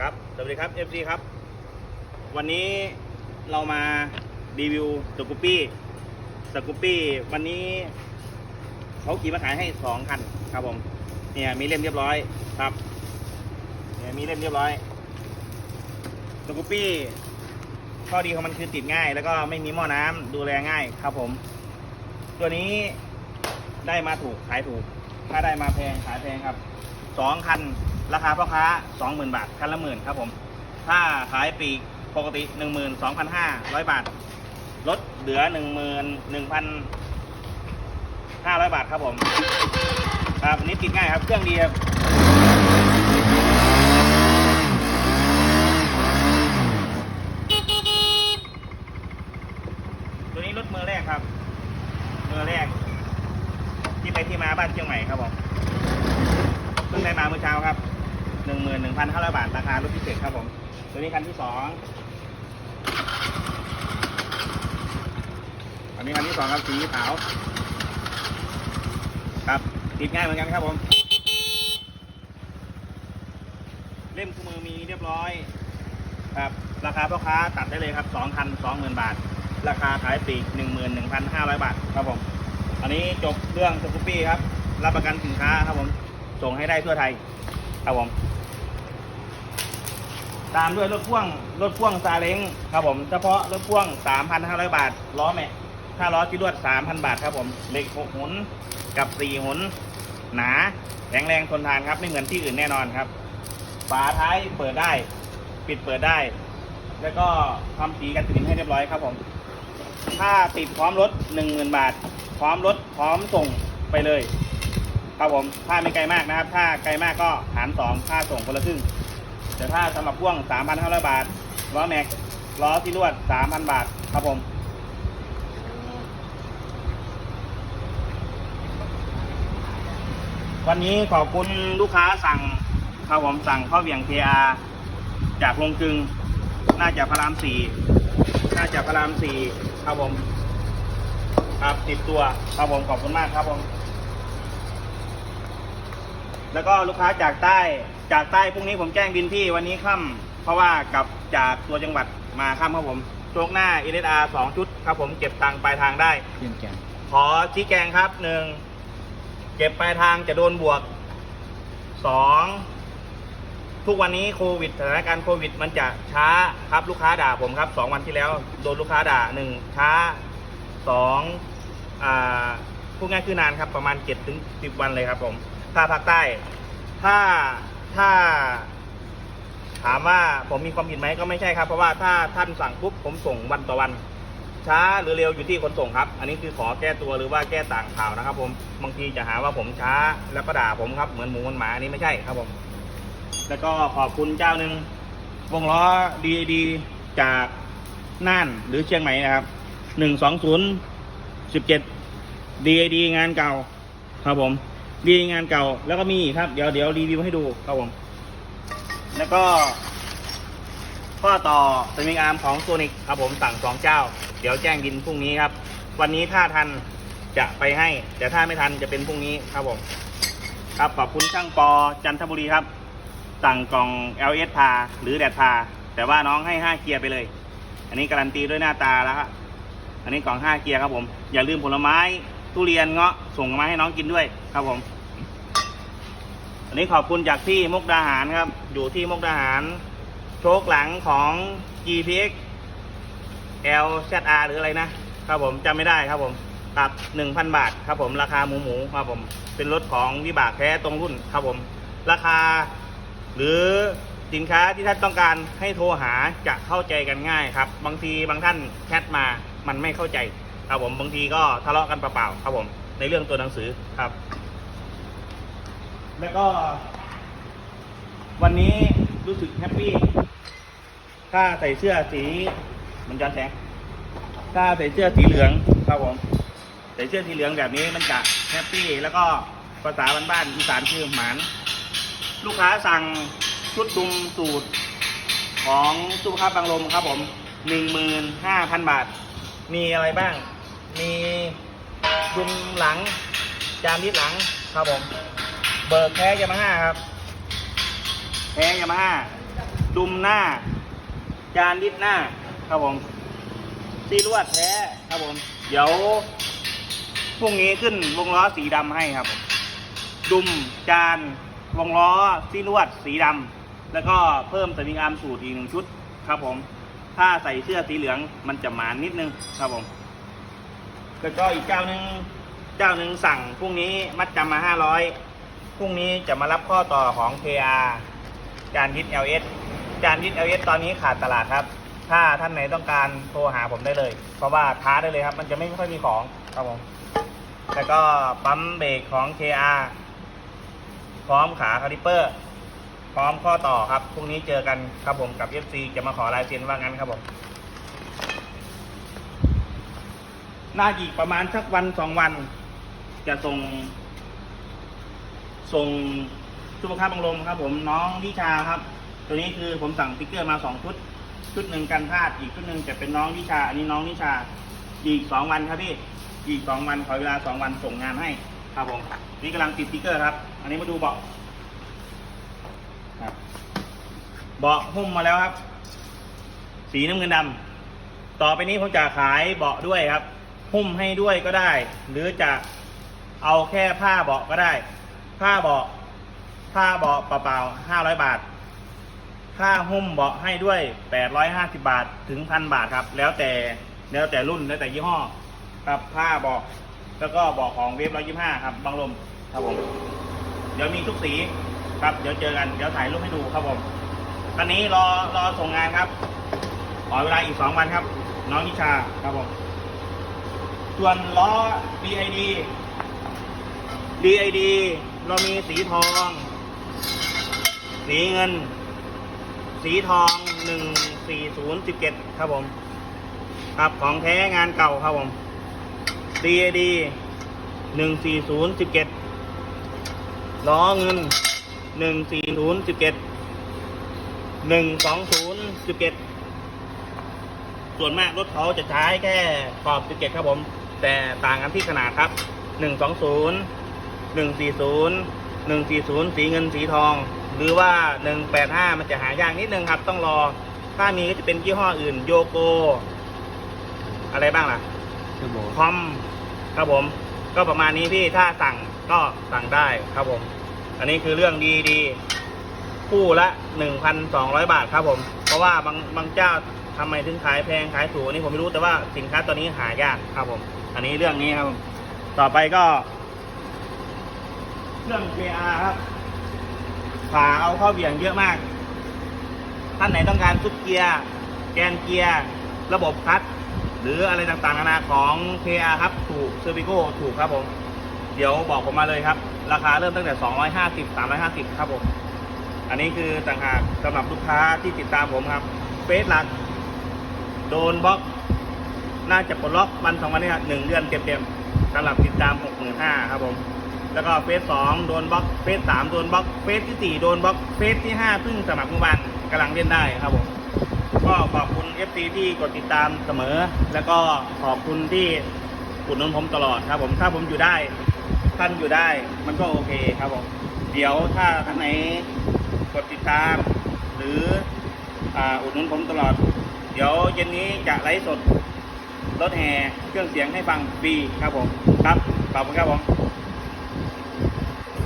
ครับ สวัสดีครับ FC ครับ วันนี้เรามารีวิวสกูปี้สกูปี้วันนี้เขาขี่มาขายให้สองคันครับผมเนี่ยมีเล่มเรียบร้อยครับเนี่ยมีเล่มเรียบร้อยสกูปปี้ข้อดีของมันคือติดง่าย แล้วก็ไม่มีหม้อน้ำดูแลง่ายครับผม ตัวนี้ได้มาถูกขายถูก ถ้าได้มาแพงขายแพงครับสองคัน ราคาพ่อค้าสองหมื่นบาทคันละหมื่นครับผม ถ้าขายปีกปกติหนึ่งหมื่นสองพันห้าร้อยบาท ลดเหลือหนึ่งหมื่นหนึ่งพันห้าร้อยบาทครับผม ครับนนี้ติดง่ายครับ เครื่องดีครับตัวนี้รถมือแรกครับ มือแรก ที่ไปที่มาบ้านเชียงใหม่ครับผมเพิ่งได้มาเมื่อเช้าครับ หนึ่งหมื่นหนึ่งพันห้าร้อยบาทราคารถพิเศษครับผมตัวนี้คันที่สองอันนี้คันที่สองครับสีขาวครับติดง่ายเหมือนกันครับผม เล่มคู่มือมีเรียบร้อย ครับ ราคาพ่อค้าตัดได้เลยครับสองคันสองหมื่นบาท ราคาขายปีกหนึ่งหมื่นหนึ่งพันห้าร้อยบาทครับผม อันนี้จบเรื่องสกูปปี้ครับ รับประกันสินค้าครับผม ส่งให้ได้ทั่วไทยครับผม ตามด้วยรถพ่วงรถพ่วงซาเล้งครับผมเฉพาะรถพ่วง 3,500 บาทล้อแม็กค่าล้อที่รวด 3,000 บาทครับผมเหล็ก6หุนกับ 4หุนหนาแข็งแรงทนทานครับไม่เหมือนที่อื่นแน่นอนครับฝาท้ายเปิดได้ ปิดเปิดได้ แล้วก็ทำสีกันสนิมให้เรียบร้อยครับผมถ้าติดพร้อมรถ 10,000 บาท พร้อมรถพร้อมส่งไปเลย ครับผมถ้าไม่ไกลมากนะครับ ถ้าไกลมากก็หารสองค่าส่งคนละครึ่ง แต่ถ้าสำหรับพ่วง 3,500 บาท ล้อแม็ก ล้อที่ลวด 3,000 บาทครับผม วันนี้ขอบคุณลูกค้าสั่งครับผมสั่งข้าวเหวี่ยง KR จากลงกึง น่าจะพระรามสี่ น่าจะพระรามสี่ครับผม ครับติดตัวครับผมขอบคุณมากครับผม แล้วก็ลูกค้าจากใต้ จากใต้พรุ่งนี้ผมแจ้งบินพี่วันนี้ค่ำเพราะว่ากลับจากตัวจังหวัดมาค่ำครับผมโชคหน้า n s r สองชุดครับผมเก็บตังค์ปลายทางได้เยี่ยมแกนขอชี้แจงครับหนึ่งเก็บปลายทางจะโดนบวกสองทุกวันนี้โควิดสถานการณ์โควิด มันจะช้าครับลูกค้าด่าผมครับสองวันที่แล้วโดนลูกค้าด่าหนึ่งช้าสองอ่าพูดง่ายคือนานครับประมาณเจ็ดถึงสิบวันเลยครับผมถ้าภาคใต้ ถ้า ถ้า ถามว่าผมมีความผิดไหมก็ไม่ใช่ครับ เพราะว่าถ้าท่านสั่งปุ๊บผมส่งวันต่อวัน ช้าหรือเร็วอยู่ที่ขนส่งครับ อันนี้คือขอแก้ตัวหรือว่าแก้ต่างข่าวนะครับ ผมบางทีจะหาว่าผมช้าแล้วก็ด่าผมครับเหมือนหมูเหมือนหมาอันนี้ไม่ใช่ครับผม แล้วก็ขอบคุณเจ้าหนึ่งวงล้อดีดีจากน่านหรือเชียงใหม่นะครับหนึ่งสองศูนย์สิบเจ็ดดีดีงานเก่าครับผม ดีงานเก่าแล้วก็มีอีกครับ เดี๋ยวเดี๋ยวรีวิวให้ดูครับผม แล้วก็ข้อต่อสวิงอาร์มของโซนิกครับผมสั่งสองเจ้า เดี๋ยวแจ้งบินพรุ่งนี้ครับ วันนี้ถ้าทันจะไปให้ แต่ถ้าไม่ทันจะเป็นพรุ่งนี้ครับผม ครับขอบคุณช่างปอจันทบุรีครับ สั่งกล่อง LS พาหรือแดดพา แต่ว่าน้องให้ 5 เกียร์ไปเลย อันนี้การันตีด้วยหน้าตาแล้วครับอันนี้กล่อง 5 เกียร์ครับผม อย่าลืมผลไม้ ทุเรียนเงาะส่งมาให้น้องกินด้วยครับผม อันนี้ขอบคุณจากที่มุกดาหารครับ อยู่ที่มุกดาหาร โชคหลังของ GPX LZR หรืออะไรนะครับผมจำไม่ได้ครับผมตัด1,000 บาทครับผมราคาหมูหมูครับผม เป็นรถของวิบากแท้ตรงรุ่นครับผม ราคา หรือสินค้าที่ท่านต้องการให้โทรหาจะเข้าใจกันง่ายครับ บางทีบางท่านแชทมามันไม่เข้าใจ ครับผมบางทีก็ทะเลาะกันเปล่าๆครับผมในเรื่องตัวหนังสือครับ แล้วก็ วันนี้รู้สึกแฮปปี้ถ้าใส่เสื้อสีมันย้อนแสงถ้าใส่เสื้อสีเหลืองครับผมใส่เสื้อสีเหลืองแบบนี้มันจะแฮปปี้แล้วก็ภาษาบ้านๆอีสานคือหมานลูกค้าสั่งชุดดุมสูตรของสุภาพบางลมครับผมหนึ่งหมื่นห้าพันบาท มีอะไรบ้าง มีดุมหลัง จานทิศหลังครับผม เบิกแท้ยามาฮ่าครับแท้ยามาฮ่าดุมหน้า จานดิดหน้า ครับผมซีลวดแท้ครับผม เดี๋ยวพรุ่งนี้ขึ้นวงล้อสีดำให้ครับ ดุมจานวงล้อซีลวดสีดำแล้วก็เพิ่มสวิงอาร์มสูตรอีกหนึ่งชุดครับผม ถ้าใส่เสื้อสีเหลืองมันจะหมานนิดนึงครับผม แล้วก็อีกเจ้าหนึ่งเจ้าหนึ่งสั่งพรุ่งนี้มัดจำมาห้าร้อยพรุ่งนี้จะมารับข้อต่อของ KR จานยิด LS จานยิด LS ตอนนี้ขาดตลาดครับ ถ้าท่านไหนต้องการโทรหาผมได้เลย เพราะว่าท้าได้เลยครับ มันจะไม่ค่อยมีของครับผมแล้วก็ปั๊มเบรกของ KR พร้อมขาคาลิเปอร์ พร้อมข้อต่อครับ พรุ่งนี้เจอกันครับผมกับ FC จะมาขอลายเซ็นว่างั้นครับผม น่าอีกประมาณสักวันสองวัน จะส่ง ส่งสุขภาพบังลมครับ ผมน้องวิชาครับ ตัวนี้คือผมสั่งติ๊กเกอร์มาสองชุด ชุดหนึ่งกันพลาดอีกชุดหนึ่งจะเป็นน้องวิชา อันนี้น้องวิชา อีกสองวันครับพี่อีกสองวันขอเวลาสองวันส่งงานให้ ครับผมนี่กำลังติดติ๊กเกอร์ครับ อันนี้มาดูเบาะครับเบาะหุ้มมาแล้วครับ สีน้ำเงินดำต่อไปนี้ผมจะขายเบาะด้วยครับ หุ้มให้ด้วยก็ได้ หรือจะเอาแค่ผ้าเบาะก็ได้ ผ้าเบาะผ้าเบาะเปล่าๆห้าร้อยบาท ค่าหุ้มเบาะให้ด้วยแปดร้อยห้าสิบาทถึงพันบาทครับ แล้วแต่แล้วแต่รุ่นแล้วแต่ยี่ห้อครับผ้าเบาะแล้วก็เบาะของเวฟร้อยยี่ห้าครับบางลมครับผมเดี๋ยวมีทุกสีครับเดี๋ยวเจอกันเดี๋ยวถ่ายรูปให้ดูครับผมคันนี้รอรอส่งงานครับขอเวลาอีกสองวันครับ น้องนิชาครับผม ส่วนล้อ DID DID เรามีสีทอง สีเงิน สีทองหนึ่งสี่ศูนย์สิบเจ็ดครับผม ครับของแท้งานเก่าครับผม DID หนึ่งสี่ศูนย์สิบเจ็ดล้อเงินหนึ่งสี่ศูนย์สิบเจ็ดหนึ่งสองศูนย์สิบเจ็ดส่วนมากรถเขาจะใช้แค่ขอบ17ครับผม แต่ต่างกันที่ขนาดครับ 120 140 140 สีเงินสีทอง หรือว่า 185 มันจะหายากนิดนึงครับ ต้องรอ ถ้ามีก็จะเป็นยี่ห้ออื่นโยโก อะไรบ้างล่ะชั่วโมงคอมครับผม ก็ประมาณนี้พี่ถ้าสั่งก็สั่งได้ครับผม อันนี้คือเรื่องดีดีๆคู่ละ 1,200 บาทครับผม เพราะว่าบางบางเจ้า ทำไมถึงขายแพงขายถูกอันนี้ผมไม่รู้แต่ว่าสินค้าตัวนี้หายากครับผม อันนี้เรื่องนี้ครับผมต่อไปก็ เครื่อง JR ครับฝาเอาเข้าเบี่ยงเยอะมาก ท่านไหนต้องการซุปเกียร์ แกนเกียร์ ระบบคลัตช์หรืออะไรต่างๆนานาของ KR ครับ ถูกเซอร์วิโกถูกครับผม เดี๋ยวบอกผมมาเลยครับ ราคาเริ่มตั้งแต่ 250 350 ครับผม อันนี้คือต่างหากสำหรับลูกค้าที่ติดตามผมครับเฟซหลัก โดนบล็อก น่าจะปลดล็อกวันสองวันนี้ครับหนึ่งเดือนเต็มๆสำหรับติดตาม65,000ครับผม แล้วก็เฟสสองโดนบล็อก เฟสสามโดนบล็อก เฟสที่สี่โดนบล็อก เฟสที่ห้าเพิ่งสมัครเมื่อวานกำลังเล่นได้ครับผม ก็ขอบคุณ FC ที่กดติดตามเสมอ แล้วก็ขอบคุณที่อุดหนุนผมตลอดครับผม ถ้าผมอยู่ได้ท่านอยู่ได้ มันก็โอเคครับผม เดี๋ยวถ้าท่านไหนกดติดตาม หรือออุดหนุนผมตลอด เดี๋ยวเย็นนี้จะไลฟ์สดรถแห่เครื่องเสียงให้ฟังฟรีครับผมครับขอบคุณครับผม